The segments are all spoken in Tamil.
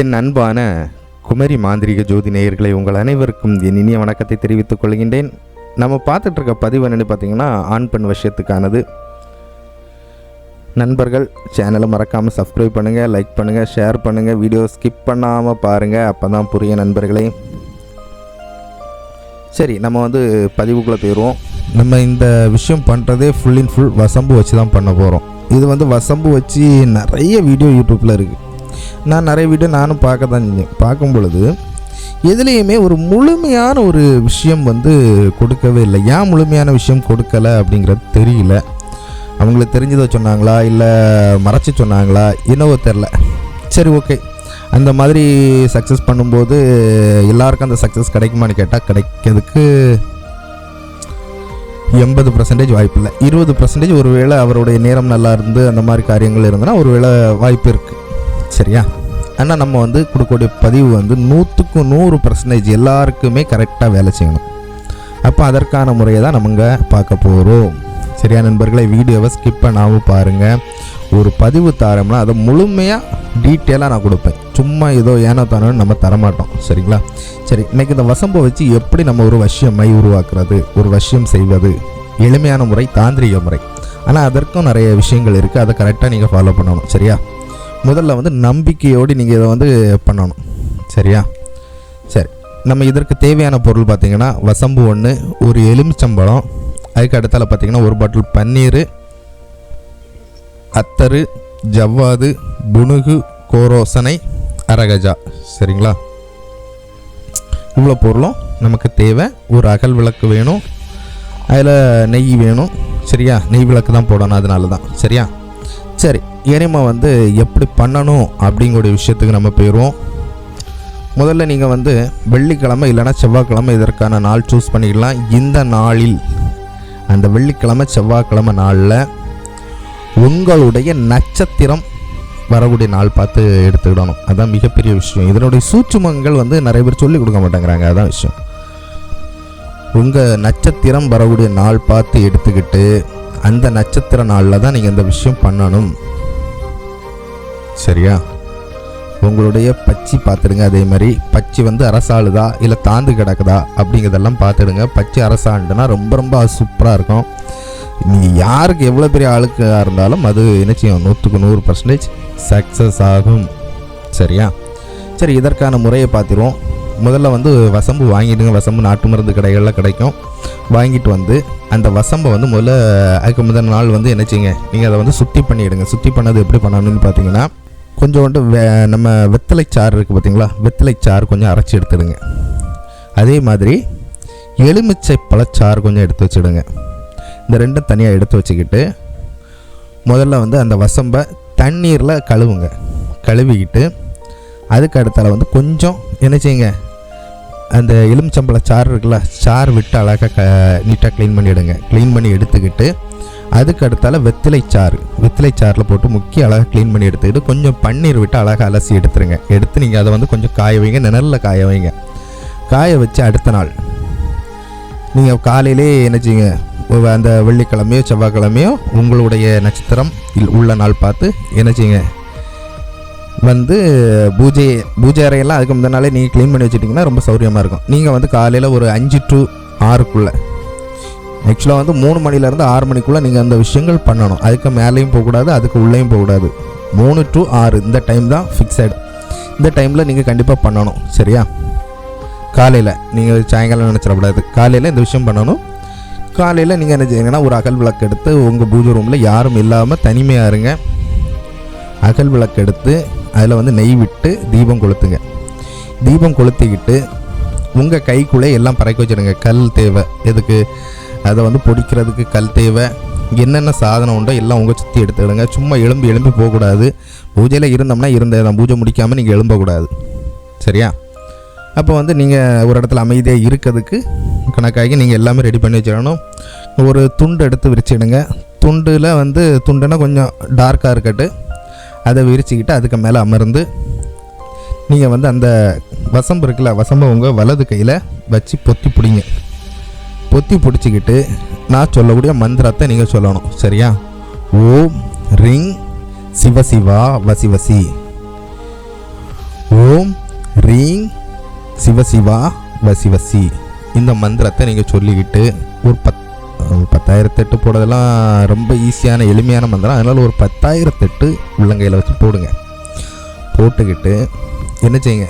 என் அன்பான குமரி மாந்திரிக ஜோதி நேயர்களை உங்கள் அனைவருக்கும் என் இனிய வணக்கத்தை தெரிவித்துக் கொள்கின்றேன். நம்ம பார்த்துட்டு இருக்க பதிவு என்னென்னு பார்த்தீங்கன்னா ஆண் பெண் விஷயத்துக்கானது. நண்பர்கள் சேனலை மறக்காமல் சப்ஸ்கிரைப் பண்ணுங்கள் லைக் பண்ணுங்கள் ஷேர் பண்ணுங்கள் வீடியோ ஸ்கிப் பண்ணாமல் பாருங்கள் அப்போ தான் புரியும் நண்பர்களே. சரி நம்ம வந்து பதிவுக்குள்ளே போயிடுவோம் நம்ம இந்த விஷயம் பண்ணுறதே ஃபுல் அண்ட் ஃபுல் வசம்பு வச்சு தான் பண்ண போகிறோம் இது வந்து வசம்பு வச்சு நிறைய வீடியோ யூடியூப்பில் இருக்குது நான் நிறைய வீடியோ நானும் பார்க்க தான் செஞ்சேன். பார்க்கும் பொழுது எதுலேயுமே ஒரு முழுமையான ஒரு விஷயம் வந்து கொடுக்கவே இல்லை. ஏன் முழுமையான விஷயம் கொடுக்கல அப்படிங்கிறது தெரியல. அவங்களுக்கு தெரிஞ்சதை சொன்னாங்களா? இல்லை மறைச்சி சொன்னாங்களா? என்னவோ தெரில சரி ஓகே. அந்த மாதிரி சக்ஸஸ் பண்ணும்போது எல்லாருக்கும் அந்த சக்ஸஸ் கிடைக்குமான்னு கேட்டால் கிடைக்கிறதுக்கு எண்பது பர்சன்டேஜ் வாய்ப்பு இல்லை. இருபது பர்சன்டேஜ் ஒருவேளை அவருடைய நேரம் நல்லா இருந்து அந்த மாதிரி காரியங்கள் இருந்ததுன்னா ஒருவேளை வாய்ப்பு இருக்குது சரியா? ஆனால் நம்ம வந்து கொடுக்கக்கூடிய பதிவு வந்து நூற்றுக்கு நூறு பர்சன்டேஜ் எல்லாருக்குமே கரெக்டாக வேலை செய்யணும். அப்போ அதற்கான முறையை தான் நம்ம பார்க்க போகிறோம் சரியா நண்பர்களை? வீடியோவை ஸ்கிப் பண்ணாமல் பாருங்கள் ஒரு பதிவு தரோம்னா அதை முழுமையாக டீட்டெயிலாக நான் கொடுப்பேன். சும்மா ஏதோ ஏனோ தானோ நம்ம தரமாட்டோம். சரிங்களா? சரி இன்றைக்கி இந்த வசம்பை வச்சு எப்படி நம்ம ஒரு வசியமை உருவாக்குறது ஒரு வசியம் செய்வது? எளிமையான முறை தாந்திரிக முறை. ஆனால் அதற்கும் நிறைய விஷயங்கள் இருக்குது அதை கரெக்டாக நீங்கள் ஃபாலோ பண்ணணும். சரியா? முதல்ல வந்து நம்பிக்கையோடு நீங்கள் இதை வந்து பண்ணணும். சரியா? சரி. நம்ம இதற்கு தேவையான பொருள் பார்த்திங்கன்னா வசம்பு ஒன்று ஒரு எலுமிச்சம்பழம் அதுக்கு அடுத்தால பார்த்திங்கன்னா ஒரு பாட்டில் பன்னீர் அத்தரு ஜவ்வாது புனுகு கோரோசனை அரகஜா. சரிங்களா? இவ்வளோ பொருளும் நமக்கு தேவை. ஒரு அகல் விளக்கு வேணும். அதில் நெய் வேணும். சரியா? நெய் விளக்கு தான் போடணும் அதனால தான் சரியா? சரி. இனிமே வந்து எப்படி பண்ணணும் அப்படிங்கிற விஷயத்துக்கு நம்ம போயிடுவோம். முதல்ல நீங்கள் வந்து வெள்ளிக்கிழமை இல்லைன்னா செவ்வாய்க்கிழமை இதற்கான நாள் சூஸ் பண்ணிக்கலாம். இந்த நாளில் அந்த வெள்ளிக்கிழமை செவ்வாய்க்கிழமை நாளில் உங்களுடைய நட்சத்திரம் வரக்கூடிய நாள் பார்த்து எடுத்துக்கிடணும். அதுதான் மிகப்பெரிய விஷயம். இதனுடைய சூட்சுமங்கள் வந்து நிறைய பேர் சொல்லிக் கொடுக்க மாட்டேங்கிறாங்க. அதான் விஷயம். உங்கள் நட்சத்திரம் வரக்கூடிய நாள் பார்த்து எடுத்துக்கிட்டு அந்த நட்சத்திர நாளில் தான் நீங்கள் இந்த விஷயம் பண்ணணும். சரியா? உங்களுடைய பச்சி பார்த்துடுங்க அதே மாதிரி பச்சி வந்து அரசாளுதா இல்லை தாந்து கிடக்குதா அப்படிங்கிறதெல்லாம் பார்த்துடுங்க. பச்சி அரசாண்டுனா ரொம்ப ரொம்ப சூப்பராக இருக்கும். நீங்கள் யாருக்கு எவ்வளோ பெரிய ஆளுக்காக இருந்தாலும் அது என்ன செய்யும்? நூற்றுக்கு நூறு பர்சன்டேஜ் சக்ஸஸ் ஆகும். சரியா? சரி இதற்கான முறையை பார்த்துருவோம். முதல்ல வந்து வசம்பு வாங்கிடுங்க. வசம்பு நாட்டு மருந்து கடைகளில் கிடைக்கும். வாங்கிட்டு வந்து அந்த வசம்பை வந்து முதல்ல அதுக்கு முதல் நாள் வந்து என்ன செய்யுங்க? நீங்கள் அதை வந்து சுத்தி பண்ணிவிடுங்க சுத்தி பண்ணது எப்படி பண்ணணும்னு பார்த்தீங்கன்னா கொஞ்சோண்டு வே நம்ம வெத்தலை சாறு இருக்குது பார்த்தீங்களா வெத்தலை சாறு கொஞ்சம் அரைச்சி எடுத்துடுங்க. அதே மாதிரி எலுமிச்சை பழச்சாறு கொஞ்சம் எடுத்து வச்சுடுங்க. இந்த ரெண்டும் தனியாக எடுத்து வச்சுக்கிட்டு முதல்ல வந்து அந்த வசம்பை தண்ணீரில் கழுவுங்க. கழுவிக்கிட்டு அதுக்கு அடுத்தால வந்து கொஞ்சம் என்ன செய்யுங்க? அந்த எலுமிச்சம்பழ சாறு இருக்குல்ல சாறு விட்டு அழகாக க நீட்டாக க்ளீன் பண்ணிவிடுங்க க்ளீன் பண்ணி எடுத்துக்கிட்டு அதுக்கு அடுத்தால வெத்திலை சாறு வெத்திலை சாறில் போட்டு முக்கிய அழகாக க்ளீன் பண்ணி எடுத்துக்கிட்டு கொஞ்சம் பன்னீர் விட்டு அழகாக அலசி எடுத்துருங்க. எடுத்து நீங்கள் அதை வந்து கொஞ்சம் காய வைங்க நிழலில் காய வைங்க. காய வச்சு அடுத்த நாள் நீங்கள் காலையிலே என்ன செய்யுங்க அந்த வெள்ளிக்கிழமையோ செவ்வாய்க்கிழமையோ உங்களுடைய நட்சத்திரம் இல் உள்ள நாள் பார்த்து என்ன செய்யுங்க வந்து பூஜை பூஜை அறையெல்லாம் அதுக்கு முந்தினாலே நீங்கள் க்ளீன் பண்ணி வச்சுட்டிங்கன்னா ரொம்ப சௌரியமாக இருக்கும். நீங்கள் வந்து காலையில் ஒரு அஞ்சு டு ஆறுக்குள்ளே ஆக்சுவலாக வந்து மூணு மணிலேருந்து ஆறு மணிக்குள்ளே நீங்கள் அந்த விஷயங்கள் பண்ணணும். அதுக்கு மேலேயும் போகக்கூடாது அதுக்கு உள்ளேயும் போகக்கூடாது. மூணு டு ஆறு இந்த டைம் தான் ஃபிக்ஸட் இந்த டைமில் நீங்கள் கண்டிப்பாக பண்ணணும் சரியா? காலையில் நீங்கள் சாயங்காலம் நினச்சிடக்கூடாது. காலையில் இந்த விஷயம் பண்ணணும். காலையில் நீங்கள் என்ன செய்யுங்கன்னா ஒரு அகல் விளக்கு எடுத்து உங்கள் பூஜை ரூமில் யாரும் இல்லாமல் தனிமையாக இருங்க. அகல் விளக்கு எடுத்து அதில் வந்து நெய் விட்டு தீபம் கொளுத்துங்க. தீபம் கொளுத்திக்கிட்டு உங்கள் கைக்குள்ளே எல்லாம் பறக்க வச்சிடுங்க. கல் தேவை. எதுக்கு? அதை வந்து பொடிக்கிறதுக்கு கல் தேவை. என்னென்ன சாதனம் உண்டோ எல்லாம் உங்கள் சுற்றி எடுத்துக்கிடுங்க. சும்மா எலும்பி எலும்பி போகக்கூடாது. பூஜையில் இருந்தோம்னா இருந்தே தான் பூஜை முடிக்காமல் நீங்கள் எழும்பக்கூடாது. சரியா? அப்போ வந்து நீங்கள் ஒரு இடத்துல அமைதியாக இருக்கிறதுக்கு கணக்காகி நீங்கள் எல்லாமே ரெடி பண்ணி வச்சிடணும். ஒரு துண்டு எடுத்து விரிச்சிடுங்க. துண்டில் வந்து துண்டுனா கொஞ்சம் டார்க்காக இருக்கட்டு. அதை விரிச்சிக்கிட்டு அதுக்கு மேலே அமர்ந்து நீங்கள் வந்து அந்த வசம்பு இருக்குல்ல வசம்பை உங்கள் வலது கையில் வச்சு பொத்தி பிடிங்க. பொத்தி பிடிச்சிக்கிட்டு நான் சொல்லக்கூடிய மந்திரத்தை நீங்கள் சொல்லணும் சரியா? ஓம் ரிங் சிவசிவா வசி வசி சிவசிவா வசி வசி இந்த மந்திரத்தை நீங்கள் சொல்லிக்கிட்டு ஒரு பத் பத்தாயிரத்தெட்டு போடுறதெல்லாம் ரொம்ப ஈஸியான எளிமையான மந்திரம். அதனால் ஒரு பத்தாயிரத்தெட்டு உள்ளங்கையில் வச்சு போடுங்க. போட்டுக்கிட்டு என்ன செய்யுங்க?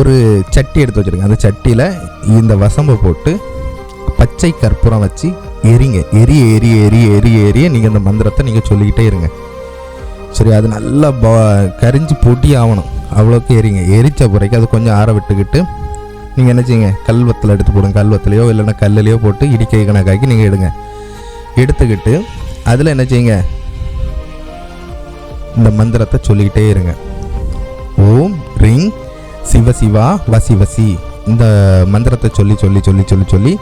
ஒரு சட்டி எடுத்து வச்சுருங்க. அந்த சட்டியில் இந்த வசம்பை போட்டு பச்சை கற்பூரம் வச்சு எரிங்க. எரிய எரிய எரிய எரிய எரிய நீங்கள் இந்த மந்திரத்தை நீங்கள் சொல்லிக்கிட்டே இருங்க. சரி அது நல்லா ப கரிஞ்சு பொட்டி ஆகணும் அவ்வளோக்கு எரிங்க. எரிச்ச பிறகு அது கொஞ்சம் ஆற விட்டுக்கிட்டு நீங்கள் என்ன செய்யுங்க? கல்வத்தில் எடுத்து போடுங்க. கல்வத்துலையோ இல்லைன்னா கல்லுலையோ போட்டு இடிக்கை கணக்காக்கி நீங்கள் எடுங்க. எடுத்துக்கிட்டு அதில் என்ன செய்யுங்க? இந்த மந்திரத்தை சொல்லிக்கிட்டே இருங்க. ஓம் ரிங் சிவ சிவா வசி வசி இந்த மந்திரத்தை சொல்லி சொல்லி சொல்லி சொல்லி சொல்லி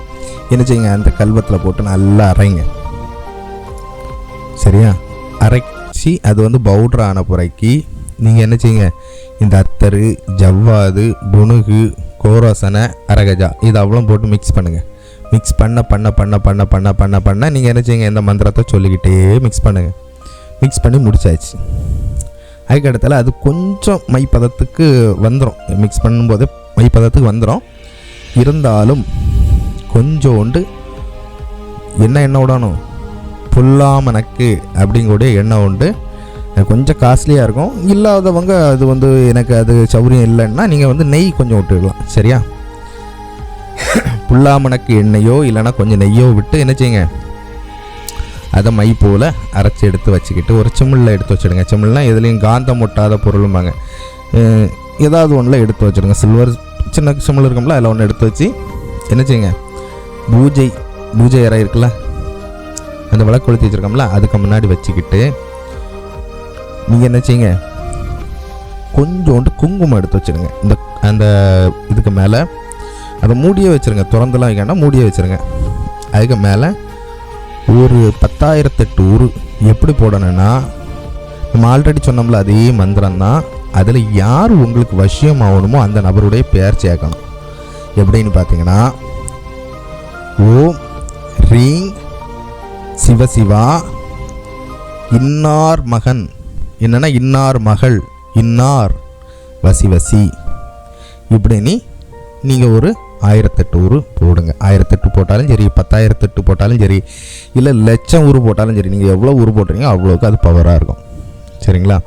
என்ன செய்யுங்க? அந்த கல்வத்தில் போட்டு நல்லா அரைங்க. சரியா? அரைச்சி அது வந்து பவுடர் ஆன புறைக்கு நீங்கள் என்ன செய்யுங்க? இந்த அத்தரு ஜவ்வாது புணுகு கோரோசனை அரகஜா இது அவ்வளோ போட்டு மிக்ஸ் பண்ணுங்கள் மிக்ஸ் பண்ண பண்ண பண்ண பண்ண பண்ண பண்ண பண்ண நீங்கள் என்ன செய்யுங்க? இந்த மந்திரத்தை சொல்லிக்கிட்டே மிக்ஸ் பண்ணுங்கள் மிக்ஸ் பண்ணி முடிச்சாச்சு. அதுக்கடுத்தால அது கொஞ்சம் மை பதத்துக்கு வந்துடும் மிக்ஸ் பண்ணும்போது மை பதத்துக்கு வந்துடும் இருந்தாலும் கொஞ்சோண்டு என்ன எண்ணெய் விடணும். புல்லாமணக்கு அப்படிங்கக்கூடிய எண்ணெய் உண்டு. கொஞ்சம் காஸ்ட்லியாக இருக்கும். இல்லாதவங்க அது வந்து எனக்கு அது சௌரியம் இல்லைன்னா நீங்கள் வந்து நெய் கொஞ்சம் விட்டுடலாம் சரியா? புல்லாமணக்கு எண்ணெயோ இல்லைன்னா கொஞ்சம் நெய்யோ விட்டு என்ன செய்யுங்க? அதை மை போல் அரைச்சி எடுத்து வச்சுக்கிட்டு ஒரு சிமிழில் எடுத்து வச்சுடுங்க. சிமிழ்னா எதுலேயும் காந்தம் ஒட்டாத பொருளும்பாங்க. ஏதாவது ஒன்றில் எடுத்து வச்சுடுங்க. சில்வர் சின்ன சிமிழ் இருக்கும்ல அதில் ஒன்று எடுத்து வச்சு என்ன செய்யுங்க? பூஜை பூஜை அறை இருக்குல்ல? அந்த விளக்கு கொளுத்தி வச்சுருக்கோம்ல அதுக்கு முன்னாடி வச்சுக்கிட்டு நீங்கள் என்ன செய்யுங்க? கொஞ்சோண்டு குங்குமம் எடுத்து வச்சுருங்க. இந்த அந்த இதுக்கு மேலே அதை மூடியே வச்சுருங்க. திறந்துலாம் வைக்காண்டா மூடியே வச்சுருங்க. அதுக்கு மேலே ஒரு பத்தாயிரத்தெட்டு ஊர் எப்படி போடணும்னா நம்ம ஆல்ரெடி சொன்னோம்ல அதே மந்திரம் தான். அதில் யார் உங்களுக்கு வசியம் ஆகணுமோ அந்த நபருடைய பெயர் சேர்க்கணும். எப்படின்னு பார்த்தீங்கன்னா ஓம் ரீங் சிவசிவா. இன்னார் மகன். என்னென்னா இன்னார் மகள் இன்னார் வசி வசி இப்படின்னு நீங்கள் ஒரு ஆயிரத்தெட்டு ஊர் போடுங்க. ஆயிரத்தெட்டு போட்டாலும் சரி பத்தாயிரத்தெட்டு போட்டாலும் சரி இல்லை லட்சம் ஊர் போட்டாலும் சரி நீங்கள் எவ்வளோ ஊர் போட்டுறீங்க அவ்வளோக்கு அது பவராக இருக்கும். சரிங்களா?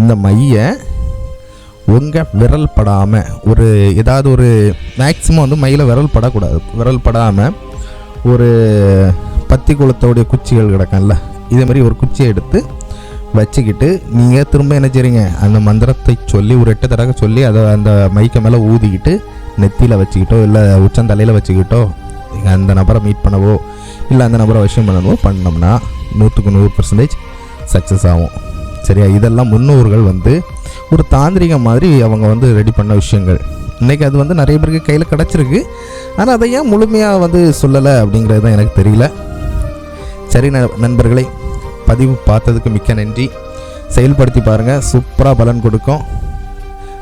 இந்த மையை உங்கள் விரல் படாமல் ஒரு ஏதாவது ஒரு மேக்ஸிமம் வந்து மையில் விரல் படக்கூடாது. விரல் படாமல் ஒரு பத்தி குளத்தோடைய குச்சிகள் கிடக்கும்ல இதே மாதிரி ஒரு குச்சியை எடுத்து வச்சுக்கிட்டு நீங்கள் திரும்ப என்ன செய்றீங்க? அந்த மந்திரத்தை சொல்லி ஒரு எட்டு தடவை சொல்லி அதை அந்த மைக்கை மேலே ஊதிக்கிட்டு நெத்தியில் வச்சுக்கிட்டோ இல்லை உச்சந்தலையில் வச்சுக்கிட்டோ நீங்கள் அந்த நபரை மீட் பண்ணவோ இல்லை அந்த நபரை விஷயம் பண்ணவோ பண்ணோம்னா நூற்றுக்கு நூறு பர்சன்டேஜ் சக்ஸஸ் ஆகும். சரியா? இதெல்லாம் முன்னோர்கள் வந்து ஒரு தாந்திரிகம் மாதிரி அவங்க வந்து ரெடி பண்ண விஷயங்கள். இன்றைக்கி அது வந்து நிறைய பேருக்கு கையில் கிடச்சிருக்கு. ஆனால் அதை ஏன் முழுமையாக வந்து சொல்லலை அப்படிங்கிறது தான் எனக்கு தெரியல. சரி ந- நண்பர்களே பதிவு பார்த்ததுக்கு மிக்க நன்றி. செயல்படுத்தி பாருங்கள் சூப்பராக பலன் கொடுக்கும்.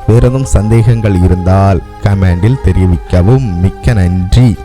வேறு எதுவும் சந்தேகங்கள் இருந்தால் கமெண்டில் தெரிவிக்கவும் மிக்க நன்றி.